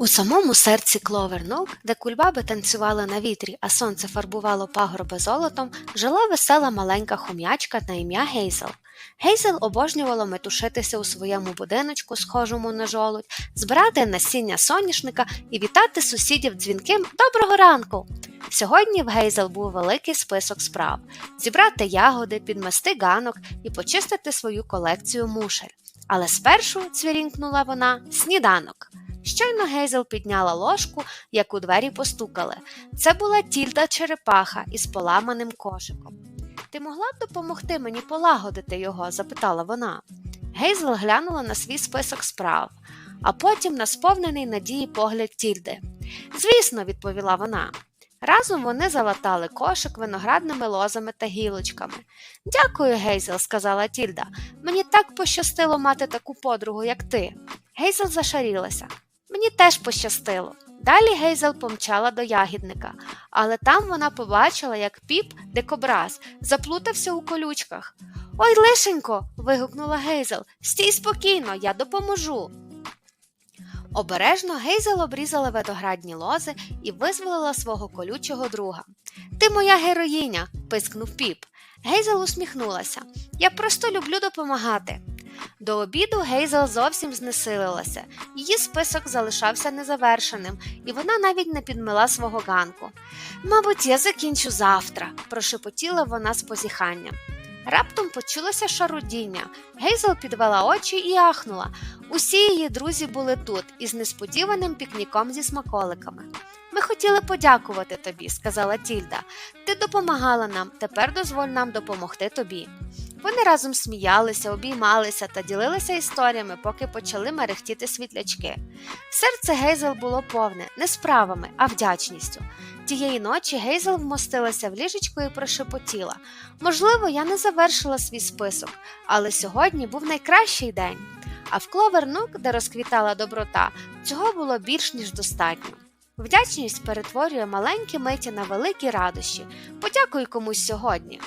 У самому серці Кловернук, де кульбаби танцювали на вітрі, а сонце фарбувало пагорби золотом, жила весела маленька хом'ячка на ім'я Гейзел. Гейзел обожнювала метушитися у своєму будиночку, схожому на жолудь, збирати насіння соняшника і вітати сусідів дзвінким Доброго ранку! Сьогодні в Гейзел був великий список справ: зібрати ягоди, підмести ганок і почистити свою колекцію мушель. Але спершу, цвірінкнула вона, сніданок. Щойно Гейзел підняла ложку, як у двері постукали. Це була тільда черепаха із поламаним кошиком. Ти могла б допомогти мені полагодити його? запитала вона. Гейзел глянула на свій список справ, а потім на сповнений надії погляд тільди. Звісно, відповіла вона. Разом вони залатали кошик виноградними лозами та гілочками. Дякую, Гейзел, сказала Тільда. Мені так пощастило мати таку подругу, як ти. Гейзел зашарілася. Мені теж пощастило. Далі Гейзел помчала до ягідника, але там вона побачила, як піп дикобраз заплутався у колючках. Ой, лишенько. вигукнула Гейзел. Стій спокійно, я допоможу. Обережно Гейзел обрізала виноградні лози і визволила свого колючого друга. Ти моя героїня, пискнув піп. Гейзел усміхнулася. Я просто люблю допомагати. До обіду Гейзел зовсім знесилилася, її список залишався незавершеним, і вона навіть не підмила свого ганку. Мабуть, я закінчу завтра, прошепотіла вона з позіханням. Раптом почулося шарудіння. Гейзел підвела очі і ахнула. Усі її друзі були тут із несподіваним пікніком зі смаколиками. Ми хотіли подякувати тобі, сказала Тільда. Ти допомагала нам, тепер дозволь нам допомогти тобі. Вони разом сміялися, обіймалися та ділилися історіями, поки почали мерехтіти світлячки. Серце Гейзел було повне не справами, а вдячністю. Тієї ночі Гейзел вмостилася в ліжечко і прошепотіла можливо, я не завершила свій список, але сьогодні був найкращий день. А в Кловернук, де розквітала доброта, цього було більш ніж достатньо. Вдячність перетворює маленькі миті на великі радощі. Подякуй комусь сьогодні.